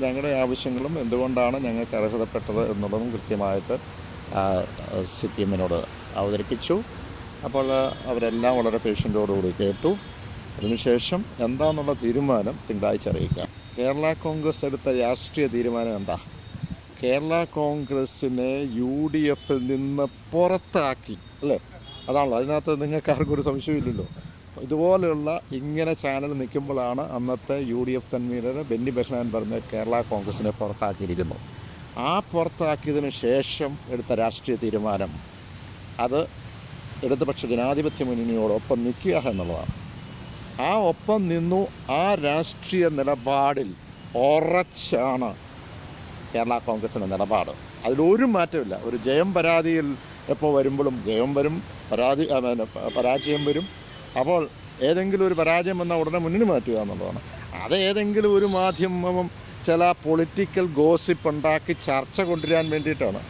ഞങ്ങളുടെ ആവശ്യങ്ങളും എന്തുകൊണ്ടാണ് ഞങ്ങൾക്ക് അർഹതപ്പെട്ടത് എന്നുള്ളതും കൃത്യമായിട്ട് സി പി എമ്മിനോട് അവതരിപ്പിച്ചു. അപ്പോൾ അവരെല്ലാം വളരെ പേഷ്യന്റോടുകൂടി കേട്ടു. അതിനുശേഷം എന്താണെന്നുള്ള തീരുമാനം തിങ്കളാഴ്ച അറിയിക്കാം. കേരള കോൺഗ്രസ് എടുത്ത രാഷ്ട്രീയ തീരുമാനം എന്താ? കേരള കോൺഗ്രസ്സിനെ യു ഡി എഫിൽ നിന്ന് പുറത്താക്കി അല്ലേ? അതാണല്ലോ. അതിനകത്ത് നിങ്ങൾക്ക് ആർക്കും ഒരു സംശയമില്ലല്ലോ ഇതുപോലെയുള്ള ഇങ്ങനെ ചാനൽ നിൽക്കുമ്പോഴാണ് അന്നത്തെ U D F convener Benny Behanan പറഞ്ഞ കേരള കോൺഗ്രസിനെ പുറത്താക്കിയിരിക്കുന്നു ആ പുറത്താക്കിയതിന് ശേഷം എടുത്ത രാഷ്ട്രീയ തീരുമാനം അത് ഇടതുപക്ഷ ജനാധിപത്യ മുന്നണിയോടൊപ്പം നിൽക്കുക എന്നുള്ളതാണ്. ആ ഒപ്പം നിന്നു ആ രാഷ്ട്രീയ നിലപാടിൽ ഉറച്ചാണ് കേരള കോൺഗ്രസിന്റെ നിലപാട്. അതിലൊരു മാറ്റമില്ല ഒരു ജയം പരാതിയിൽ എപ്പോൾ വരുമ്പോഴും ജയം വരും പരാതി പരാജയം വരും. അപ്പോൾ ഏതെങ്കിലും ഒരു പരാജയം വന്നാൽ ഉടനെ മുന്നിന് മാറ്റുക എന്നുള്ളതാണ്. അത് ഏതെങ്കിലും ഒരു മാധ്യമം ചില പൊളിറ്റിക്കൽ ഗോസിപ്പ് ഉണ്ടാക്കി ചർച്ച കൊണ്ടുവരാൻ വേണ്ടിയിട്ടാണ്.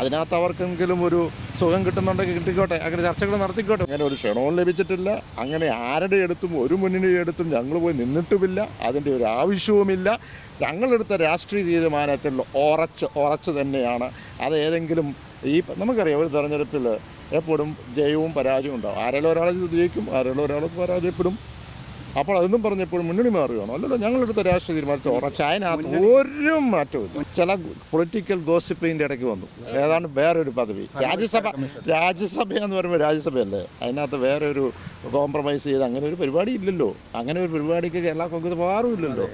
അതിനകത്ത് അവർക്കെങ്കിലും ഒരു സുഖം കിട്ടുന്നുണ്ടെങ്കിൽ കിട്ടിക്കോട്ടെ അങ്ങനെ ചർച്ചകൾ നടത്തിക്കോട്ടെ. അങ്ങനെ ഒരു ക്ഷണവും ലഭിച്ചിട്ടില്ല. അങ്ങനെ ആരുടെ അടുത്തും ഒരു മുന്നണിയുടെ അടുത്തും ഞങ്ങൾ പോയി നിന്നിട്ടുമില്ല. അതിന്റെ ഒരു ആവശ്യവുമില്ല. ഞങ്ങളെടുത്ത രാഷ്ട്രീയ തീരുമാനത്തിൽ ഉറച്ച് ഉറച്ച് തന്നെയാണ്. അത് ഏതെങ്കിലും ഈ നമുക്കറിയാം ഒരു തെരഞ്ഞെടുപ്പിൽ എപ്പോഴും ജയവും പരാജയവും ഉണ്ടാവും. ആരെങ്കിലും ഒരാൾ ജയിക്കും ആരെങ്കിലും ഒരാളെ പരാജയപ്പെടും. അപ്പോൾ അതൊന്നും പറഞ്ഞപ്പോഴും മുന്നണി മാറുകയാണോ. അല്ലല്ലോ ഞങ്ങളെടുത്ത രാഷ്ട്രീയ തീരുമാനത്തിൽ ഉറച്ച് അതിനകത്ത് ഒരു മാറ്റവും ചില പൊളിറ്റിക്കൽ ഗോസിപ്പിന്റെ ഇടയ്ക്ക് വന്നു. ഏതാണ്ട് വേറൊരു പദവി. രാജ്യസഭ രാജ്യസഭ എന്ന് പറയുമ്പോൾ രാജ്യസഭയല്ലേ? അതിനകത്ത് വേറെ ഒരു കോംപ്രമൈസ് ചെയ്ത് അങ്ങനെ ഒരു പരിപാടി ഇല്ലല്ലോ. അങ്ങനെ ഒരു പരിപാടിക്ക് കേരള കോൺഗ്രസ് മാറുമില്ലല്ലോ